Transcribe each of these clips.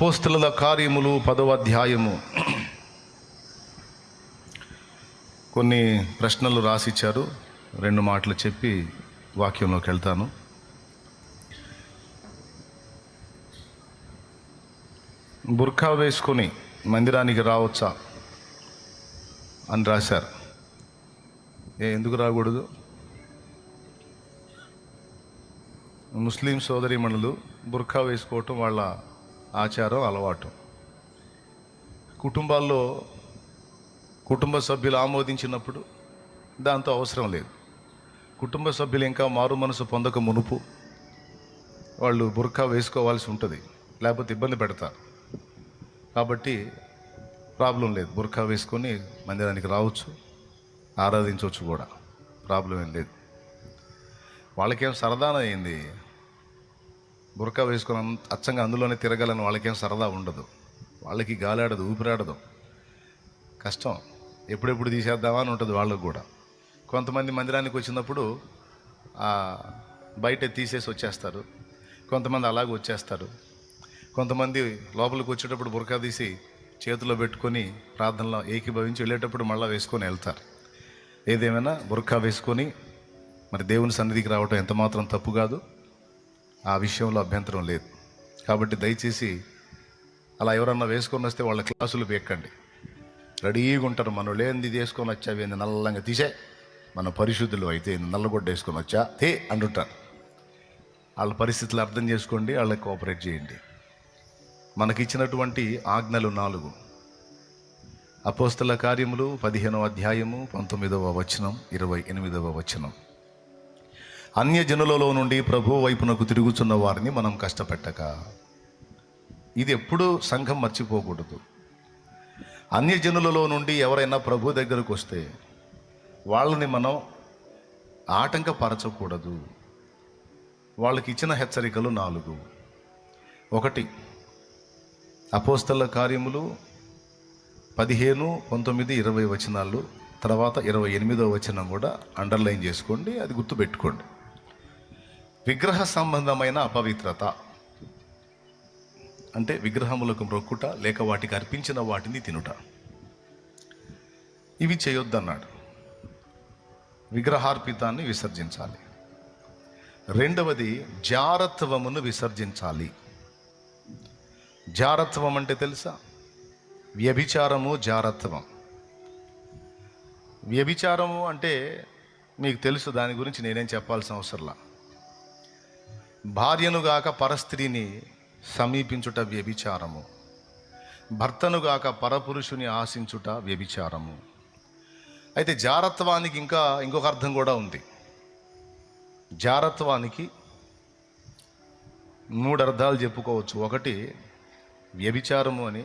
పోస్తుల కార్యములు పదవ అధ్యాయము. కొన్ని ప్రశ్నలు రాసిచ్చారు రెండు మాటలు చెప్పి వాక్యంలోకి వెళ్తాను. బుర్ఖా వేసుకొని మందిరానికి రావచ్చా అని రాశారు. ఏ ఎందుకు రాకూడదు? ముస్లిం సోదరిమణులు బుర్ఖా వేసుకోవటం వాళ్ళ ఆచారం అలవాటు. కుటుంబాల్లో కుటుంబ సభ్యులు ఆమోదించినప్పుడు దాంతో అవసరం లేదు. కుటుంబ సభ్యులు ఇంకా మారు మనసు పొందక మునుపు వాళ్ళు బుర్ఖా వేసుకోవాల్సి ఉంటుంది లేకపోతే ఇబ్బంది పెడతారు. కాబట్టి ప్రాబ్లం లేదు బుర్ఖా వేసుకొని మందిరానికి రావచ్చు ఆరాధించవచ్చు కూడా. ప్రాబ్లం ఏం లేదు. వాళ్ళకేం సరదాన అయింది బురకా వేసుకొని అచ్చంగా అందులోనే తిరగాలని వాళ్ళకేం సరదా ఉండదు. వాళ్ళకి గాలాడదు ఊపిరాడదు. కష్టం. ఎప్పుడెప్పుడు తీసేద్దామా అని ఉంటుంది వాళ్ళకు కూడా. కొంతమంది మందిరానికి వచ్చినప్పుడు బయట తీసేసి వచ్చేస్తారు. కొంతమంది అలాగే వచ్చేస్తారు. కొంతమంది లోపలికి వచ్చేటప్పుడు బురకా తీసి చేతిలో పెట్టుకొని ప్రార్థనలో ఏకీభవించి వెళ్ళేటప్పుడు మళ్ళీ వేసుకొని వెళ్తారు. ఏదేమైనా బురకా వేసుకొని మరి దేవుని సన్నిధికి రావటం ఎంతమాత్రం తప్పు కాదు. ఆ విషయంలో అభ్యంతరం లేదు. కాబట్టి దయచేసి అలా ఎవరన్నా వేసుకొని వస్తే వాళ్ళ క్లాసులు వేక్కండి. రెడీగా ఉంటారు. మనం లేనిది తీసుకొని వచ్చావి ఏంది నల్లంగా తీసే. మన పరిశుద్ధులు అయితే నల్లగొడ్డ వేసుకొని వచ్చా తే అంటుంటారు. వాళ్ళ పరిస్థితులు అర్థం చేసుకోండి వాళ్ళకి కోఆపరేట్ చేయండి. మనకిచ్చినటువంటి ఆజ్ఞలు నాలుగు. అపోస్తల కార్యములు పదిహేనవ అధ్యాయము పంతొమ్మిదవ వచనం ఇరవై ఎనిమిదవ వచనం. అన్యజనులలో నుండి ప్రభు వైపునకు తిరుగుతున్న వారిని మనం కష్టపెట్టక. ఇది ఎప్పుడూ సంఘం మర్చిపోకూడదు. అన్యజనులలో నుండి ఎవరైనా ప్రభు దగ్గరకు వస్తే వాళ్ళని మనం ఆటంకపరచకూడదు. వాళ్ళకి ఇచ్చిన హెచ్చరికలు నాలుగు. ఒకటి అపోస్తల కార్యములు పదిహేను పంతొమ్మిది ఇరవై వచనాలు తర్వాత ఇరవై ఎనిమిదో వచనం కూడా అండర్లైన్ చేసుకోండి అది గుర్తుపెట్టుకోండి. విగ్రహ సంబంధమైన అపవిత్రత. అంటే విగ్రహములకు మొక్కుట లేక వాటికి అర్పించిన వాటిని తినుట. ఇవి చేయొద్దన్నాడు. విగ్రహార్పితాన్ని విసర్జించాలి. రెండవది జారత్వమును విసర్జించాలి. జారత్వం అంటే తెలుసా? వ్యభిచారము జారత్వం. వ్యభిచారము అంటే మీకు తెలుసు దాని గురించి నేనేం చెప్పాల్సిన అవసరంలా భార్యనుగాక పరస్త్రీని సమీపించుట వ్యభిచారము. భర్తను గాక పరపురుషుని ఆశించుట వ్యభిచారము. అయితే జారత్వానికి ఇంకా ఇంకొక అర్థం కూడా ఉంది. జారత్వానికి మూడు అర్థాలు చెప్పుకోవచ్చు. ఒకటి వ్యభిచారము అని.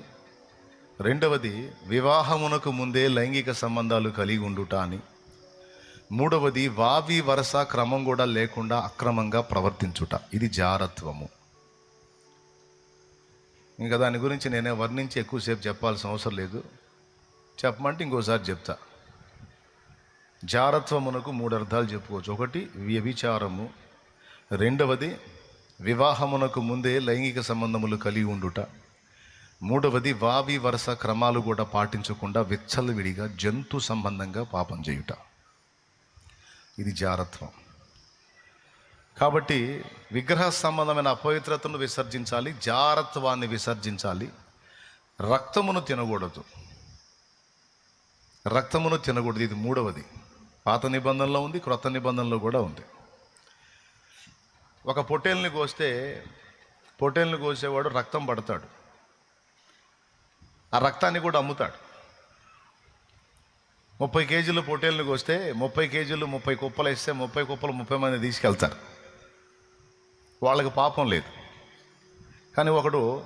రెండవది వివాహమునకు ముందే లైంగిక సంబంధాలు కలిగి ఉండుట అని. మూడవది వావి వరస క్రమం కూడా లేకుండా అక్రమంగా ప్రవర్తించుట. ఇది జారత్వము. ఇంకా దాని గురించి నేనే వర్ణించి ఎక్కువసేపు చెప్పాల్సిన అవసరం లేదు. చెప్పమంటే ఇంకోసారి చెప్తా. జారత్వమునకు మూడు అర్థాలు చెప్పుకోవచ్చు. ఒకటి వ్యభిచారము. రెండవది వివాహమునకు ముందే లైంగిక సంబంధములు కలిగి ఉండుట. మూడవది వావి వరస క్రమాలు కూడా పాటించకుండా విచ్చలవిడిగా జంతు సంబంధంగా పాపం చేయుట. ఇది జారత్వం. కాబట్టి విగ్రహ సంబంధమైన అపవిత్రతను విసర్జించాలి జారత్వాన్ని విసర్జించాలి. రక్తమును తినకూడదు. రక్తమును తినకూడదు. ఇది మూడవది. పాత నిబంధనలో ఉంది క్రొత్త నిబంధనలో కూడా ఉంది. ఒక పొట్టేల్ని కోస్తే పొట్టేల్ని కోసేవాడు రక్తం పడతాడు. ఆ రక్తాన్ని కూడా అమ్ముతాడు. ముప్పై కేజీలు పొట్టేళ్ళకి కోస్తే ముప్పై కేజీలు ముప్పై కుప్పలు వేస్తే ముప్పై కుప్పలు ముప్పై మంది తీసుకెళ్తారు. వాళ్ళకి పాపం లేదు. కానీ ఒకడు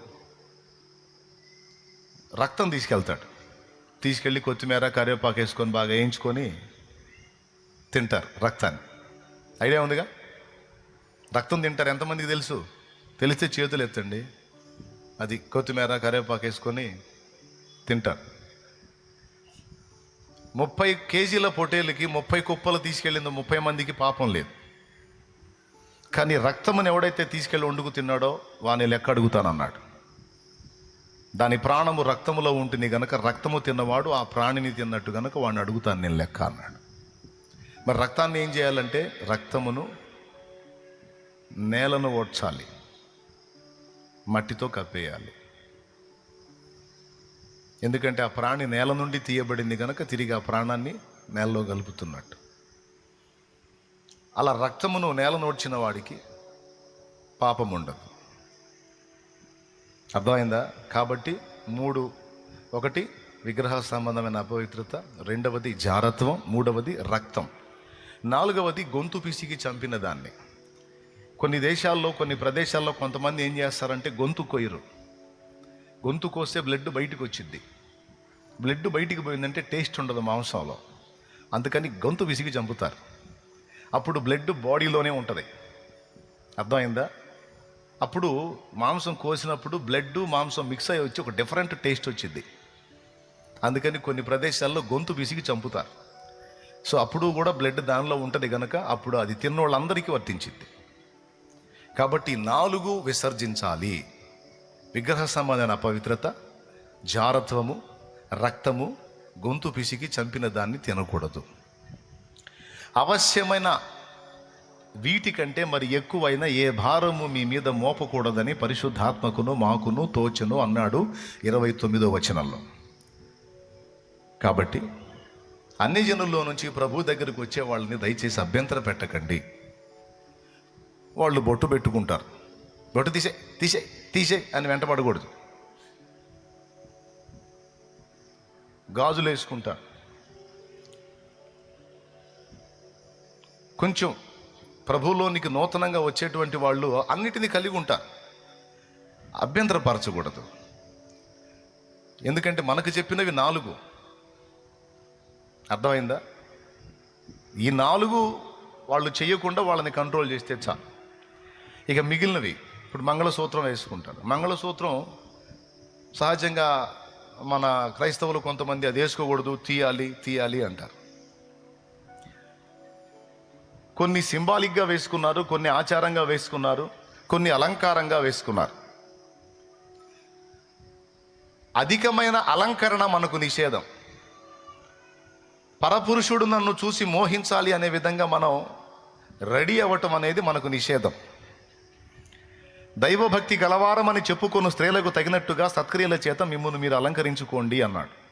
రక్తం తీసుకెళ్తాడు. తీసుకెళ్ళి కొత్తిమీర కరివేపాకు వేసుకొని బాగా వేయించుకొని తింటారు రక్తాన్ని. ఐడియా ఉందిగా? రక్తం తింటారు. ఎంతమందికి తెలుసు? తెలిస్తే చేతులు ఎత్తండి. అది కొత్తిమీర కరివేపాకు వేసుకొని తింటారు. ముప్పై కేజీల పొటేలకి ముప్పై కుప్పలు తీసుకెళ్ళిందో ముప్పై మందికి పాపం లేదు. కానీ రక్తమును ఎవడైతే తీసుకెళ్ళి వండుకు తిన్నాడో వాని లెక్క అడుగుతానన్నాడు. దాని ప్రాణము రక్తములో ఉంటుంది గనక రక్తము తిన్నవాడు ఆ ప్రాణిని తిన్నట్టు గనక వాడిని అడుగుతాను నేను లెక్క అన్నాడు. మరి రక్తాన్ని ఏం చేయాలంటే రక్తమును నేలను ఓడ్చాలి. మట్టితో కప్పేయాలి. ఎందుకంటే ఆ ప్రాణి నేల నుండి తీయబడింది కనుక తిరిగి ఆ ప్రాణాన్ని నేలలో కలుపుతున్నట్టు. అలా రక్తమును నేల నోడ్చిన వాడికి పాపం ఉండదు. అర్థమైందా? కాబట్టి మూడు ఒకటి విగ్రహ సంబంధమైన అపవిత్రత రెండవది జారత్వం మూడవది రక్తం. నాలుగవది గొంతు పిసికి చంపిన దాన్ని. కొన్ని దేశాల్లో కొన్ని ప్రదేశాల్లో కొంతమంది ఏం చేస్తారంటే గొంతు కొయ్యరు. గొంతు కోస్తే బ్లడ్ బయటకు వచ్చింది బ్లడ్ బయటికి పోయిందంటే టేస్ట్ ఉండదు మాంసంలో. అందుకని గొంతు విసిగి చంపుతారు. అప్పుడు బ్లడ్ బాడీలోనే ఉంటుంది. అర్థమైందా? అప్పుడు మాంసం కోసినప్పుడు బ్లడ్ మాంసం మిక్స్ అయ్యి వచ్చి ఒక డిఫరెంట్ టేస్ట్ వచ్చింది. అందుకని కొన్ని ప్రదేశాల్లో గొంతు విసిగి చంపుతారు. సో అప్పుడు కూడా బ్లడ్ దానిలో ఉంటుంది కనుక అప్పుడు అది తిన్నోళ్ళందరికీ వర్తించింది. కాబట్టి నాలుగు విసర్జించాలి. విగ్రహ సంబంధమైన అపవిత్రత జారత్వము రక్తము గొంతు పిసికి చంపిన దాన్ని తినకూడదు. అవశ్యమైన వీటికంటే మరి ఎక్కువైన ఏ భారము మీ మీద మోపకూడదని పరిశుద్ధాత్మకును మాకును తోచను అన్నాడు ఇరవై తొమ్మిదో వచనంలో. కాబట్టి అన్ని జనుల్లో నుంచి ప్రభు దగ్గరికి వచ్చే వాళ్ళని దయచేసి అభ్యంతర పెట్టకండి. వాళ్ళు బొట్టు పెట్టుకుంటారు. బొట్టు తీసే తీసే తీసే అని వెంటపడకూడదు గాజులు వేసుకుంటా. కొంచెం ప్రభువులోనికి నూతనంగా వచ్చేటువంటి వాళ్ళు అన్నిటినీ కలిగి ఉంటారు అభ్యంతరపరచకూడదు. ఎందుకంటే మనకు చెప్పినవి నాలుగు. అర్థమైందా? ఈ నాలుగు వాళ్ళు చేయకుండా వాళ్ళని కంట్రోల్ చేస్తే చాలు. ఇక మిగిలినవి ఇప్పుడు మంగళసూత్రం వేసుకుంటారు. మంగళసూత్రం సహజంగా మన క్రైస్తవులు కొంతమంది అది వేసుకోకూడదు తీయాలి తీయాలి అంటారు. కొన్ని సింబాలిక్గా వేసుకున్నారు కొన్ని ఆచారంగా వేసుకున్నారు కొన్ని అలంకారంగా వేసుకున్నారు. అధికమైన అలంకరణ మనకు నిషేధం. పరపురుషుడు నన్ను చూసి మోహించాలి అనే విధంగా మనం రెడీ అవ్వటం అనేది మనకు నిషేధం. దైవభక్తి గలవారమని చెప్పుకున్న స్త్రీలకు తగినట్టుగా సత్క్రియల చేత మిమ్మల్ని మీరు అలంకరించుకోండి అన్నాడు.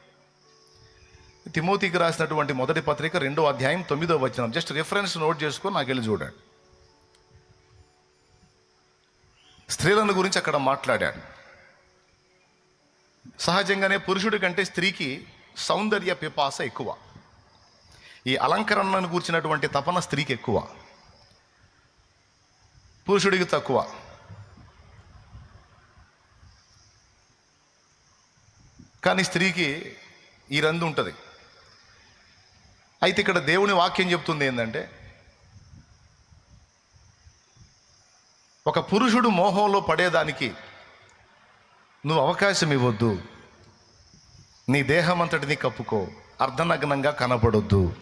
తిమోతికి రాసినటువంటి మొదటి పత్రిక రెండో అధ్యాయం తొమ్మిదో వచనం. జస్ట్ రిఫరెన్స్ నోట్ చేసుకొని నాకు వెళ్ళి చూడండి. స్త్రీలను గురించి అక్కడ మాట్లాడాడు. సహజంగానే పురుషుడి కంటే స్త్రీకి సౌందర్య పిపాస ఎక్కువ. ఈ అలంకరణను కూర్చినటువంటి తపన స్త్రీకి ఎక్కువ. పురుషుడికి తక్కువ. కానీ స్త్రీకి ఈ రందు ఉంటుంది. అయితే ఇక్కడ దేవుని వాక్యం చెప్తుంది ఏంటంటే ఒక పురుషుడు మోహంలో పడేదానికి నువ్వు అవకాశం ఇవ్వద్దు. నీ దేహం అంతటిని కప్పుకో. అర్ధనగ్నంగా కనపడొద్దు.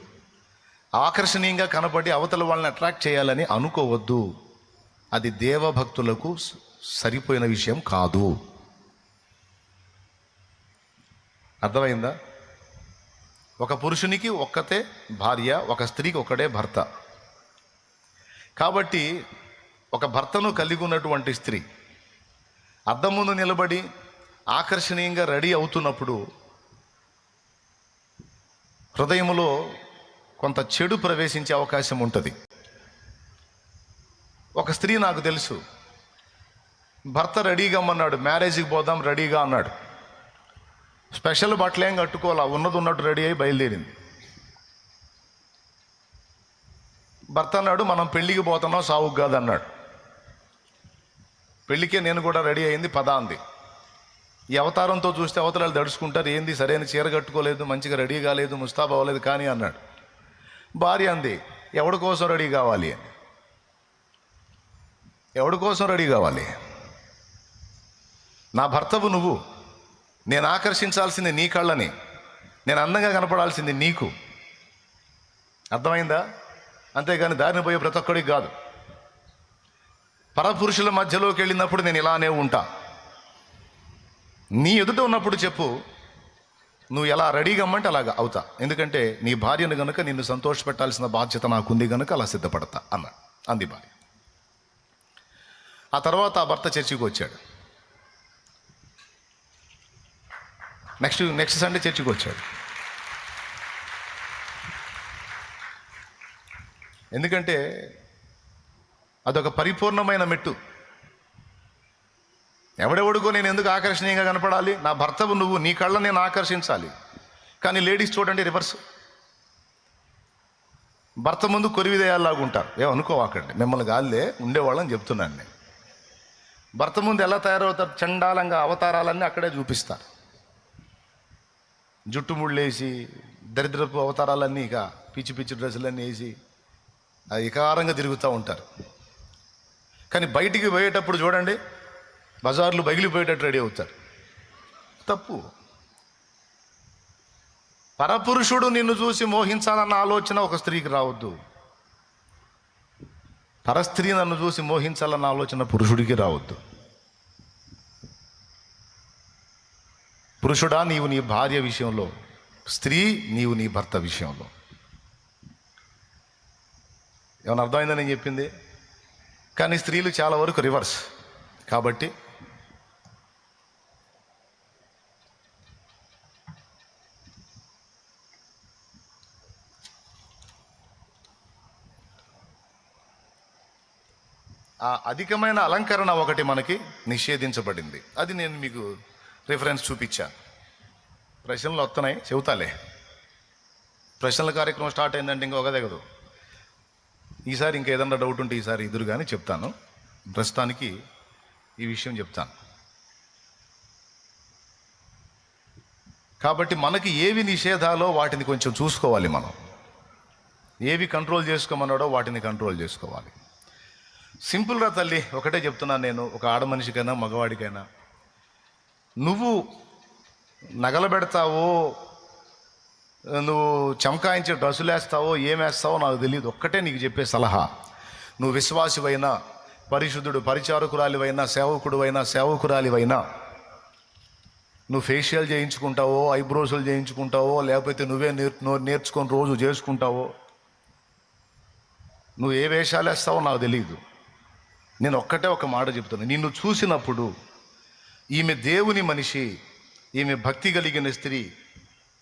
ఆకర్షణీయంగా కనపడి అవతల వాళ్ళని అట్రాక్ట్ చేయాలని అనుకోవద్దు. అది దేవభక్తులకు సరిపోయిన విషయం కాదు. అర్థమైందా? ఒక పురుషునికి ఒక్కతే భార్య ఒక స్త్రీకి ఒకడే భర్త. కాబట్టి ఒక భర్తను కలిగి ఉన్నటువంటి స్త్రీ అద్దం ముందు నిలబడి ఆకర్షణీయంగా రెడీ అవుతున్నప్పుడు హృదయములో కొంత చెడు ప్రవేశించే అవకాశం ఉంటుంది. ఒక స్త్రీ నాకు తెలుసు భర్త రెడీగా అన్నాడు మ్యారేజ్కి పోదాం రెడీగా అన్నాడు. స్పెషల్ బట్టలు ఏం కట్టుకోవాలా? ఉన్నది ఉన్నట్టు రెడీ అయి బయలుదేరింది. భర్త అన్నాడు మనం పెళ్ళికి పోతున్నాం సావుకు కాదు అన్నాడు పెళ్ళికే నేను కూడా రెడీ అయింది పద అంది. ఈ అవతారంతో చూస్తే అవతరాలు దడుచుకుంటారు ఏంది సరైన చీర కట్టుకోలేదు మంచిగా రెడీ కాలేదు ముస్తాబ్ అవ్వలేదు కానీ అన్నాడు. భార్య అంది ఎవడి కోసం రెడీ కావాలి? అని. ఎవడి కోసం రెడీ కావాలి? నా భర్తవు నువ్వు. నేను ఆకర్షించాల్సింది నీ కళ్ళని. నేను అందంగా కనపడాల్సింది నీకు. అర్థమైందా? అంతేగాని దారిని పోయే ప్రతి ఒక్కడికి కాదు. పరపురుషుల మధ్యలోకి వెళ్ళినప్పుడు నేను ఇలానే ఉంటా. నీ ఎదుట ఉన్నప్పుడు చెప్పు నువ్వు ఎలా రెడీగా అమ్మంటే అలాగా అవుతా. ఎందుకంటే నీ భార్యను గనుక నిన్ను సంతోషపెట్టాల్సిన బాధ్యత నాకుంది గనుక అలా సిద్ధపడతా అన్న. అంది భార్య. ఆ తర్వాత ఆ భర్త చర్చికి వచ్చాడు. నెక్స్ట్ నెక్స్ట్ సండే చర్చికి వచ్చాడు. ఎందుకంటే అదొక పరిపూర్ణమైన మెట్టు. ఎవడెవడుకో నేను ఎందుకు ఆకర్షణీయంగా కనపడాలి? నా భర్తవు నువ్వు నీ కళ్ళ నేను ఆకర్షించాలి. కానీ లేడీస్ చూడండి రివర్స్. భర్త ముందు కొరివిదేయాలాగా ఉంటారు. ఏమనుకోవాకండి మిమ్మల్ని గాలిలే ఉండేవాళ్ళని చెప్తున్నాను నేను. భర్త ముందు ఎలా తయారవుతారు? చండాలంగా అవతారాలన్నీ అక్కడే చూపిస్తారు. జుట్టు ముళ్ళేసి దరిద్రపు అవతారాలన్నీ ఇక పిచ్చి పిచ్చి డ్రెస్సులన్నీ వేసి అది తిరుగుతూ ఉంటారు. కానీ బయటికి పోయేటప్పుడు చూడండి బజార్లు బగిలిపోయేటట్టు రెడీ అవుతారు. తప్పు. పరపురుషుడు నిన్ను చూసి మోహించాలన్న ఆలోచన ఒక స్త్రీకి రావద్దు. పరస్త్రీ నన్ను చూసి మోహించాలన్న ఆలోచన పురుషుడికి రావద్దు. పురుషుడా నీవు నీ భార్య విషయంలో స్త్రీ నీవు నీ భర్త విషయంలో. ఏమైనా అర్థమైందని నేను చెప్పింది? కానీ స్త్రీలు చాలా వరకు రివర్స్. కాబట్టి ఆ అధికమైన అలంకరణ ఒకటి మనకి నిషేధించబడింది. అది నేను మీకు రిఫరెన్స్ చూపించా. ప్రశ్నలు వస్తున్నాయి చెబుతాలే. ప్రశ్నల కార్యక్రమం స్టార్ట్ అయిందంటే ఇంకొక దిగదు ఈసారి ఇంకేదన్నా డౌట్ ఉంటే ఈసారి ఎదురు కానీ చెప్తాను. ప్రస్తుతానికి ఈ విషయం చెప్తాను. కాబట్టి మనకి ఏవి నిషేధాలో వాటిని కొంచెం చూసుకోవాలి మనం. ఏవి కంట్రోల్ చేసుకోమన్నాడో వాటిని కంట్రోల్ చేసుకోవాలి. సింపుల్గా తల్లి ఒకటే చెప్తున్నాను నేను ఒక ఆడ మనిషికైనా మగవాడికైనా. నువ్వు నగలు పెడతావో నువ్వు చమకాయించే డ్రస్సులు వేస్తావో ఏమేస్తావో నాకు తెలియదు. ఒక్కటే నీకు చెప్పే సలహా. నువ్వు విశ్వాసివైనా పరిశుద్ధుడు పరిచారకురాలివైనా సేవకుడువైనా సేవకురాలివైనా నువ్వు ఫేషియల్ చేయించుకుంటావో ఐబ్రోసులు చేయించుకుంటావో లేకపోతే నువ్వే నేర్ నేర్చుకొని రోజు చేసుకుంటావో నువ్వు ఏ వేషాలు వేస్తావో నాకు తెలియదు. నేను ఒక్కటే ఒక మాట చెప్తాను నిన్ను చూసినప్పుడు ఈమె దేవుని మనిషి ఈమె భక్తి కలిగిన స్త్రీ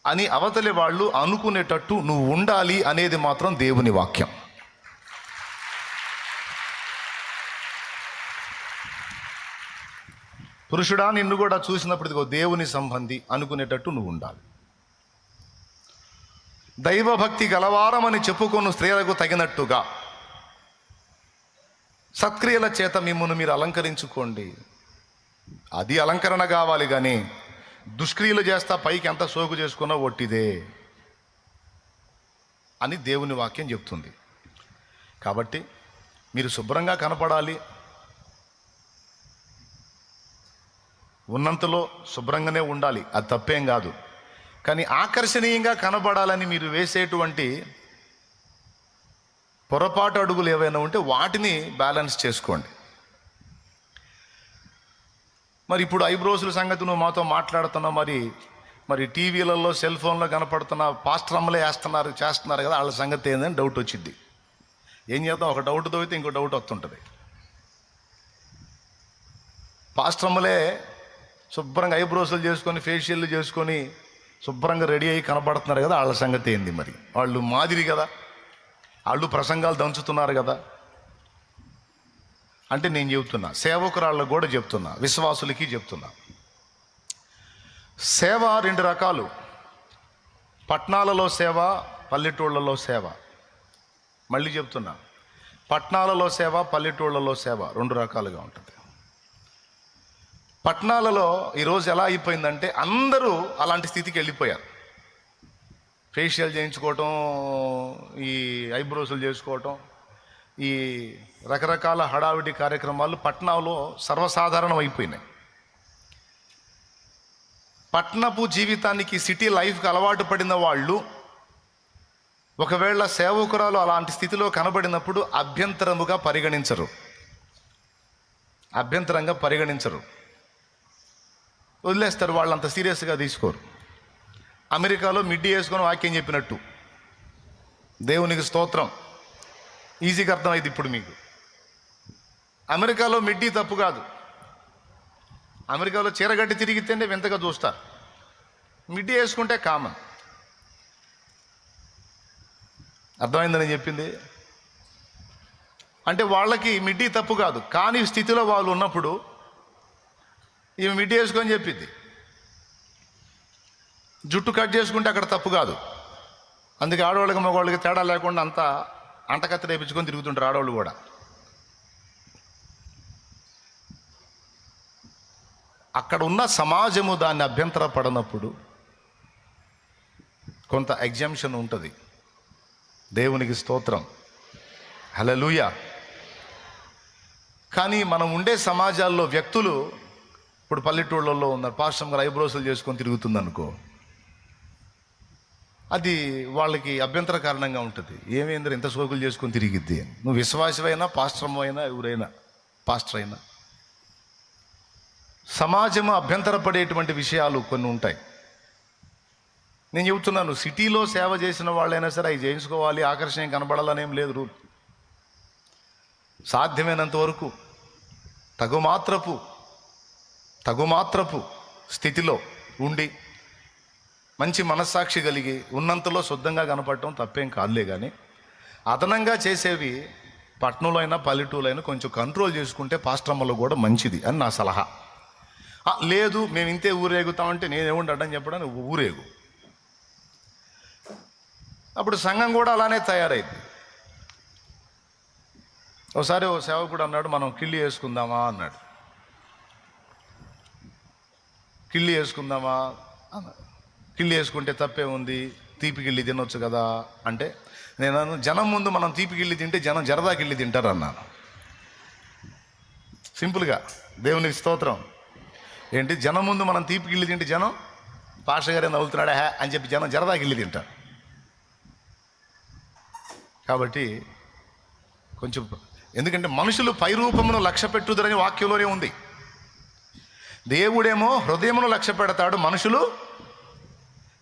అని అవతలి వాళ్ళు అనుకునేటట్టు నువ్వు ఉండాలి అనేది మాత్రం దేవుని వాక్యం. పురుషుడా నిన్ను కూడా చూసినప్పుడు ఇదిగో దేవుని సంబంధి అనుకునేటట్టు నువ్వు ఉండాలి. దైవభక్తి గలవారమని చెప్పుకొను స్త్రీలకు తగినట్టుగా. సత్క్రియల చేత మిమ్మల్ని మీరు అలంకరించుకోండి. అది అలంకరణ కావాలి కానీ దుష్క్రియలు చేస్తా పైకి ఎంత సోకు చేసుకున్నా ఒట్టిదే అని దేవుని వాక్యం చెప్తుంది. కాబట్టి మీరు శుభ్రంగా కనపడాలి. ఉన్నంతలో శుభ్రంగానే ఉండాలి. అది తప్పేం కాదు. కానీ ఆకర్షణీయంగా కనబడాలని మీరు వేసేటువంటి పొరపాటు అడుగులు ఏవైనా ఉంటే వాటిని బ్యాలెన్స్ చేసుకోండి. మరి ఇప్పుడు ఐబ్రోసుల సంగతి నువ్వు మాతో మాట్లాడుతున్నావు మరి మరి టీవీలలో సెల్ ఫోన్లో కనపడుతున్న పాస్టర్ అమ్మలే వేస్తున్నారు చేస్తున్నారు కదా వాళ్ళ సంగతి ఏందని డౌట్ వచ్చింది ఏం చేద్దాం? ఒక డౌట్ తోగితే ఇంకో డౌట్ వస్తుంటుంది. పాస్టర్ అమ్మలే శుభ్రంగా ఐబ్రోసులు చేసుకొని ఫేషియల్ చేసుకొని శుభ్రంగా రెడీ అయ్యి కనబడుతున్నారు కదా వాళ్ళ సంగతి ఏంది మరి? వాళ్ళు మాదిరి కదా. వాళ్ళు ప్రసంగాలు దంచుతున్నారు కదా. అంటే నేను చెప్తున్నా సేవకురాళ్ళకు కూడా చెప్తున్నా విశ్వాసులకి చెప్తున్నా సేవ రెండు రకాలు. పట్నాలలో సేవ పల్లెటూళ్ళలో సేవ. మళ్ళీ చెప్తున్నా పట్నాలలో సేవ పల్లెటూళ్ళలో సేవ రెండు రకాలుగా ఉంటుంది. పట్నాలలో ఈరోజు ఎలా అయిపోయిందంటే అందరూ అలాంటి స్థితికి వెళ్ళిపోయారు. ఫేషియల్ చేయించుకోవటం ఈ ఐబ్రోసులు చేసుకోవటం ఈ రకరకాల హడావిడి కార్యక్రమాలు పట్నంలో సర్వసాధారణం అయిపోయినాయి పట్నపు జీవితానికి సిటీ లైఫ్కి అలవాటు పడిన వాళ్ళు ఒకవేళ సేవకురాలు అలాంటి స్థితిలో కనబడినప్పుడు అభ్యంతరముగా పరిగణించరు. అభ్యంతరంగా పరిగణించరు. వదిలేస్తారు వాళ్ళు అంత సీరియస్గా తీసుకోరు. అమెరికాలో మిడ్డీ వేసుకొని వాక్యం చెప్పినట్టు. దేవునికి స్తోత్రం. ఈజీగా అర్థమైంది ఇప్పుడు మీకు. అమెరికాలో మిడ్డీ తప్పు కాదు. అమెరికాలో చీరగడ్డి తిరిగితేనే వింతగా చూస్తారు మిడ్డీ వేసుకుంటే కామన్. అర్థమైందని చెప్పింది? అంటే వాళ్ళకి మిడ్డీ తప్పు కాదు. కానీ స్థితిలో వాళ్ళు ఉన్నప్పుడు ఈమె మిడ్డీ వేసుకొని చెప్పింది. జుట్టు కట్ చేసుకుంటే అక్కడ తప్పు కాదు. అందుకే ఆడవాళ్ళకి మగవాళ్ళకి తేడా లేకుండా అంతా అంటకత్తి రేపించుకొని తిరుగుతుంటారు ఆడవాళ్ళు కూడా. అక్కడ ఉన్న సమాజము దాన్ని అభ్యంతరపడనప్పుడు కొంత ఎగ్జామ్షన్ ఉంటుంది. దేవునికి స్తోత్రం. హలలుయ కానీ మనం ఉండే సమాజాల్లో వ్యక్తులు ఇప్పుడు పల్లెటూళ్ళల్లో ఉన్నారు పాశ్రం గారు ఐబ్రోసులు చేసుకొని తిరుగుతుంది అనుకో అది వాళ్ళకి అభ్యంతర కారణంగా ఉంటుంది. ఏమైంది ఇంత సోకులు చేసుకొని తిరిగిద్ది నువ్వు విశ్వాసమైనా పాస్టర్ అయినా ఎవరైనా పాస్టర్ అయినా. సమాజం అభ్యంతరపడేటువంటి విషయాలు కొన్ని ఉంటాయి. నేను చెబుతున్నాను సిటీలో సేవ చేసిన వాళ్ళైనా సరే అవి చేయించుకోవాలి ఆకర్షణ కనబడాలనేం లేదు రూల్. సాధ్యమైనంత వరకు తగుమాత్రపు తగుమాత్రపు స్థితిలో ఉండి మంచి మనస్సాక్షి కలిగి ఉన్నంతలో శుద్ధంగా కనపడటం తప్పేం కాదులే కానీ అదనంగా చేసేవి పట్టణంలో అయినా పల్లెటూరులో అయినా కొంచెం కంట్రోల్ చేసుకుంటే పాస్ట్రమ్మలో కూడా మంచిది అని నా సలహా. లేదు మేము ఇంతే ఊరేగుతామంటే నేనేముండి అడ్డం చెప్పడం? నువ్వు ఊరేగు. అప్పుడు సంఘం కూడా అలానే తయారైంది. ఒకసారి ఓ సేవకుడు అన్నాడు మనం కిళ్ళి వేసుకుందామా అన్నాడు. కిళ్ళి వేసుకుందామా అన్నాడు. కిళ్ళి వేసుకుంటే తప్పే ఉంది తీపి గిళ్ళి తినొచ్చు కదా అంటే నేను జనం ముందు మనం తీపి గిళ్ళి తింటే జనం జరదా గిళ్ళి తింటారు అన్నాను సింపుల్గా దేవునికి స్తోత్రం. ఏంటి జనం ముందు మనం తీపి గిళ్ళి తింటే జనం పాష గారే నవ్వుతున్నాడా హ్యా అని చెప్పి జనం జరదా గిళ్ళి తింటారు. కాబట్టి కొంచెం ఎందుకంటే మనుషులు పై రూపమును లక్ష్య పెట్టుదరని వాక్యంలోనే ఉంది. దేవుడేమో హృదయమును లక్ష్య పెడతాడు మనుషులు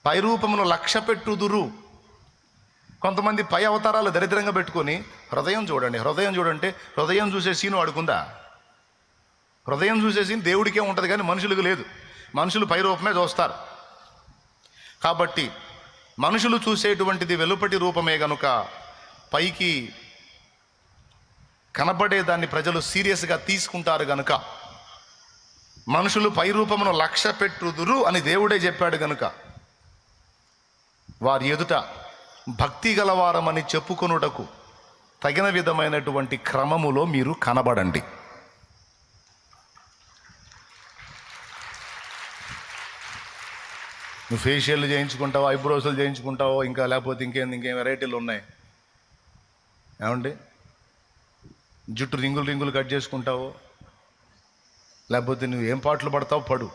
పై రూపమును లక్ష్య పెట్టుదురు. కొంతమంది పై అవతారాలు దరిద్రంగా పెట్టుకొని హృదయం చూడండి. హృదయం చూడంటే హృదయం చూసే సీను అడుగుందా హృదయం చూసే సీన్ దేవుడికే ఉంటుంది కానీ మనుషులకు లేదు. మనుషులు పై రూపమే చూస్తారు. కాబట్టి మనుషులు చూసేటువంటిది వెలుపటి రూపమే గనుక పైకి కనబడే దాన్ని ప్రజలు సీరియస్గా తీసుకుంటారు గనుక మనుషులు పై రూపమును లక్ష్య పెట్టుదురు అని దేవుడే చెప్పాడు గనుక వారి ఎదుట భక్తి గలవారమని చెప్పుకొనుటకు తగిన విధమైనటువంటి క్రమములో మీరు కనబడండి. నువ్వు ఫేషియల్ చేయించుకుంటావో ఐబ్రోస్లు చేయించుకుంటావో ఇంకా లేకపోతే ఇంకేం ఇంకేం వెరైటీలు ఉన్నాయి? ఏమండి? జుట్టు రింగులు రింగులు కట్ చేసుకుంటావో? లేకపోతే నువ్వు ఏం పాటలు పడతావు పడు.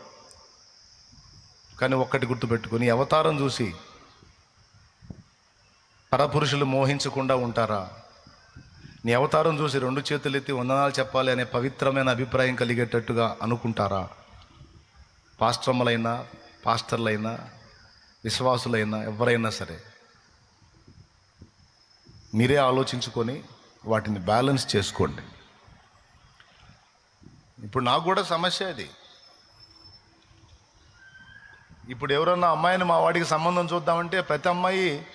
కానీ ఒక్కటి గుర్తుపెట్టుకొని అవతారం చూసి పరపురుషులు మోహించకుండా ఉంటారా? నీ అవతారం చూసి రెండు చేతులు ఎత్తి వందనాలు చెప్పాలి అనే పవిత్రమైన అభిప్రాయం కలిగేటట్టుగా అనుకుంటారా? పాస్ట్రమ్మలైనా పాస్టర్లైనా విశ్వాసులైనా ఎవరైనా సరే మీరే ఆలోచించుకొని వాటిని బ్యాలెన్స్ చేసుకోండి. ఇప్పుడు నాకు కూడా సమస్య అది. ఇప్పుడు ఎవరన్నా అమ్మాయిని మా వాడికి సంబంధం చూద్దామంటే ప్రతి అమ్మాయి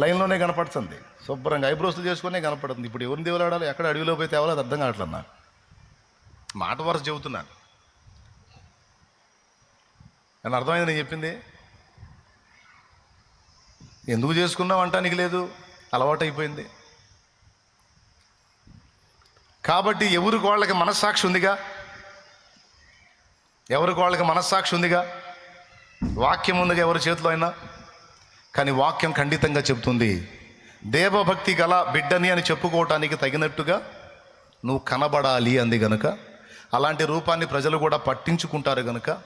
లైన్లోనే కనపడుతుంది. శుభ్రంగా ఐబ్రోస్లు చేసుకునే కనపడుతుంది. ఇప్పుడు ఎవరిని దేవులాడాలి? ఎక్కడ అడవిలో పోయి తేవాలో అది అర్థం కావట్లేదు నాకు. మాట వరుస చెబుతున్నాను. అని అర్థమైంది నేను చెప్పింది? ఎందుకు చేసుకున్నావు అంటానికి లేదు? అలవాటు అయిపోయింది కాబట్టి ఎవరికి వాళ్ళకి మనస్సాక్షి ఉందిగా? ఎవరికి వాళ్ళకి మనస్సాక్షి ఉందిగా? వాక్యం ఉందిగా ఎవరి చేతిలో అయినా? కానీ వాక్యం ఖండితంగా చెబుతుంది దేవభక్తి గల బిడ్డని అని చెప్పుకోవటానికి తగినట్టుగా నువ్వు కనబడాలి అంది గనుక. అలాంటి రూపాన్ని ప్రజలు కూడా పట్టించుకుంటారు గనుక.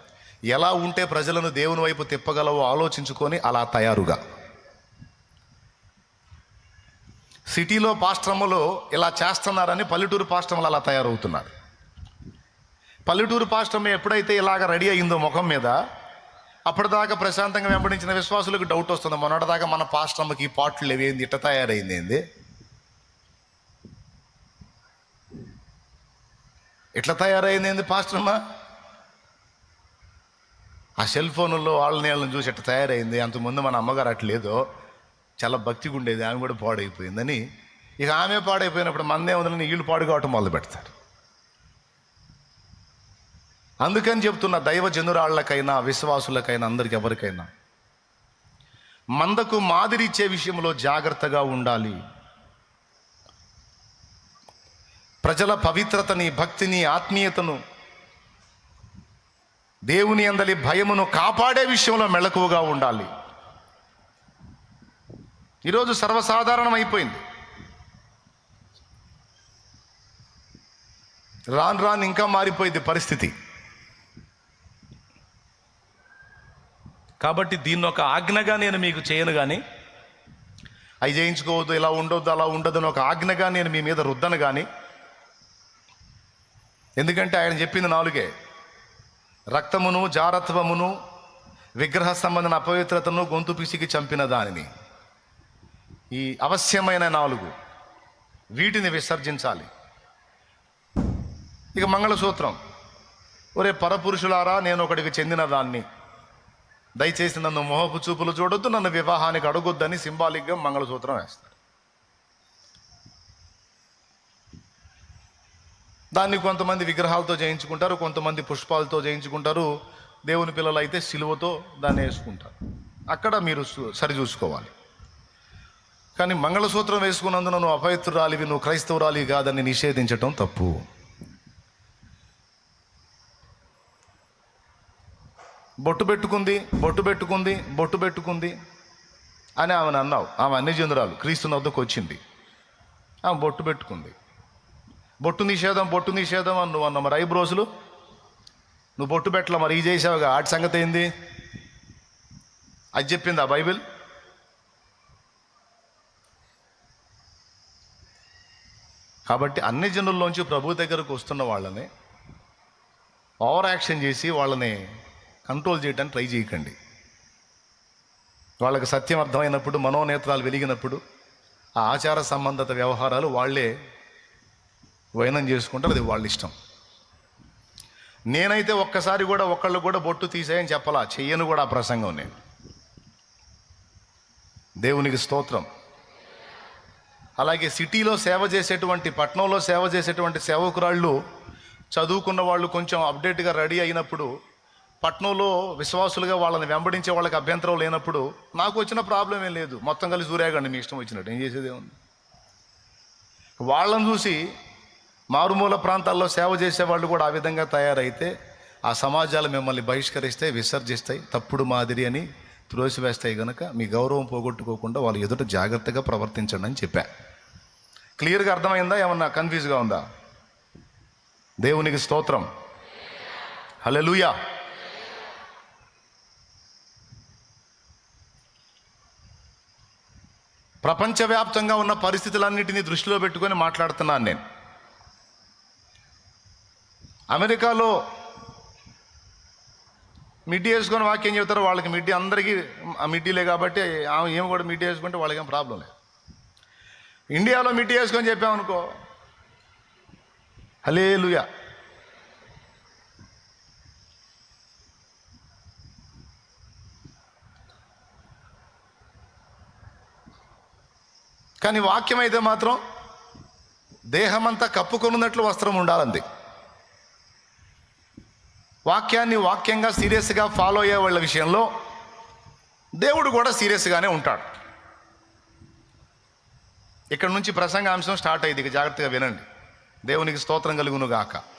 ఎలా ఉంటే ప్రజలను దేవుని వైపు తిప్పగలవో ఆలోచించుకొని అలా తయారుగా. సిటీలో పాశ్రమలో ఇలా చేస్తున్నారని పల్లెటూరు పాశ్రమలు అలా తయారవుతున్నారు. పల్లెటూరు పాశ్రమ ఎప్పుడైతే ఇలాగ రెడీ అయిందో ముఖం మీద అప్పటిదాకా ప్రశాంతంగా వెంబడించిన విశ్వాసులకు డౌట్ వస్తుంది. మొన్నటిదాకా మన పాస్టమ్మకి ఈ పాటలు లేవేంది? ఇట్ట తయారైంది ఏంది? ఎట్లా తయారైంది ఏంది పాస్టమ్మ ఆ సెల్ ఫోన్లో వాళ్ళని వాళ్ళని చూసి ఇట్లా తయారైంది. అంతకుముందు మన అమ్మగారు అట్లేదో చాలా భక్తిగా ఉండేది ఆమె కూడా పాడైపోయిందని. ఇక ఆమె పాడైపోయినప్పుడు మందే ఉందని వీళ్ళు పాడు కావటం మొదలు పెడతారు అందుకని చెప్తున్న దైవ జనురాళ్ళకైనా విశ్వాసులకైనా అందరికి ఎవరికైనా మందకు మాదిరి ఇచ్చే విషయంలో జాగ్రత్తగా ఉండాలి. ప్రజల పవిత్రతని భక్తిని ఆత్మీయతను దేవుని అందలి భయమును కాపాడే విషయంలో మెళకువగా ఉండాలి. ఈరోజు సర్వసాధారణం అయిపోయింది. రాను రాను ఇంకా మారిపోయింది పరిస్థితి. కాబట్టి దీన్ని ఒక ఆజ్ఞగా నేను మీకు చేయను కానీ అవి చేయించుకోవద్దు ఇలా ఉండొద్దు అలా ఉండదు అని ఒక ఆజ్ఞగా నేను మీ మీద రుద్దను కానీ ఎందుకంటే ఆయన చెప్పింది నాలుగే. రక్తమును జారత్వమును విగ్రహ సంబంధన అపవిత్రతను గొంతు పిసికి చంపిన దానిని. ఈ అవశ్యమైన నాలుగు వీటిని విసర్జించాలి. ఇక మంగళసూత్రం. ఒరే పరపురుషులారా నేను ఒకడికి చెందిన దాన్ని. దయచేసి నన్ను మొహపు చూపులు చూడొద్దు నన్ను వివాహానికి అడగొద్దని సింబాలిక్గా మంగళసూత్రం వేస్తారు. దాన్ని కొంతమంది విగ్రహాలతో చేయించుకుంటారు కొంతమంది పుష్పాలతో చేయించుకుంటారు దేవుని పిల్లలు అయితే సిలువతో దాన్ని వేసుకుంటారు. అక్కడ మీరు సరిచూసుకోవాలి. కానీ మంగళసూత్రం వేసుకున్నందున నువ్వు అపవిత్రురాలివి నువ్వు క్రైస్తవురాలివి కాదని నిషేధించటం తప్పు. బొట్టు పెట్టుకుంది బొట్టు పెట్టుకుంది బొట్టు పెట్టుకుంది అని ఆమెను అన్నావు. ఆమె అన్ని చంద్రాలు క్రీస్తు వద్దకు వచ్చింది. ఆమె బొట్టు పెట్టుకుంది. బొట్టు నిషేధం బొట్టు నిషేధం అని నువ్వు అన్న మరి ఐబ్రోసులు నువ్వు బొట్టు పెట్టలా మరి? ఈ చేసావుగా? ఆటి సంగతి ఏంది? అది చెప్పింది ఆ బైబిల్? కాబట్టి అన్ని జనుల్లోంచి ప్రభు దగ్గరకు వస్తున్న వాళ్ళని ఓవర్ యాక్షన్ చేసి వాళ్ళని కంట్రోల్ చేయడానికి ట్రై చేయకండి. వాళ్ళకి సత్యం అర్థమైనప్పుడు మనోనేత్రాలు వెలిగినప్పుడు ఆ ఆచార సంబంధిత వ్యవహారాలు వాళ్ళే వైనం చేసుకుంటారు అది వాళ్ళ ఇష్టం. నేనైతే ఒక్కసారి కూడా ఒకళ్ళు కూడా బొట్టు తీసేయని చెప్పలా చెయ్యను కూడా ఆ ప్రసంగం నేను. దేవునికి స్తోత్రం. అలాగే సిటీలో సేవ చేసేటువంటి పట్టణంలో సేవ చేసేటువంటి సేవకురాళ్ళు చదువుకున్న వాళ్ళు కొంచెం అప్డేట్గా రెడీ అయినప్పుడు పట్నంలో విశ్వాసులుగా వాళ్ళని వెంబడించే వాళ్ళకి అభ్యంతరం లేనప్పుడు నాకు వచ్చిన ప్రాబ్లం ఏం లేదు. మొత్తం కలిసి దూరేగండి మీ ఇష్టం వచ్చినట్టు. ఏం చేసేదే ఉంది వాళ్ళని చూసి మారుమూల ప్రాంతాల్లో సేవ చేసే వాళ్ళు కూడా ఆ విధంగా తయారైతే ఆ సమాజాలు మిమ్మల్ని బహిష్కరిస్తే విసర్జిస్తాయి. తప్పుడు మాదిరి అని త్రోసివేస్తాయి కనుక మీ గౌరవం పోగొట్టుకోకుండా వాళ్ళు ఎదుట జాగ్రత్తగా ప్రవర్తించండి అని చెప్పా. క్లియర్గా అర్థమైందా? ఏమన్నా కన్ఫ్యూజ్గా ఉందా? దేవునికి స్తోత్రం. లూయా ప్రపంచవ్యాప్తంగా ఉన్న పరిస్థితులన్నిటినీ దృష్టిలో పెట్టుకొని మాట్లాడుతున్నాను నేను. అమెరికాలో మిడ్డీ వేసుకొని వాక్యం చెబుతారు వాళ్ళకి మిడ్డీ అందరికీ మిడ్డీలే కాబట్టి ఆమె ఏమి కూడా మిడ్డీ వేసుకుంటే వాళ్ళకి ఏం ప్రాబ్లం లేదు. ఇండియాలో మిడ్డీ వేసుకొని చెప్పామనుకో హలేలుయా కానీ వాక్యం అయితే మాత్రం దేహమంతా కప్పుకొనున్నట్లు వస్త్రం ఉండాలంది. వాక్యాన్ని వాక్యంగా సీరియస్గా ఫాలో అయ్యే వాళ్ళ విషయంలో దేవుడు కూడా సీరియస్గానే ఉంటాడు. ఇక్కడ నుంచి ప్రసంగాంశం స్టార్ట్ అయ్యింది జాగ్రత్తగా వినండి. దేవునికి స్తోత్రం కలుగును గాక.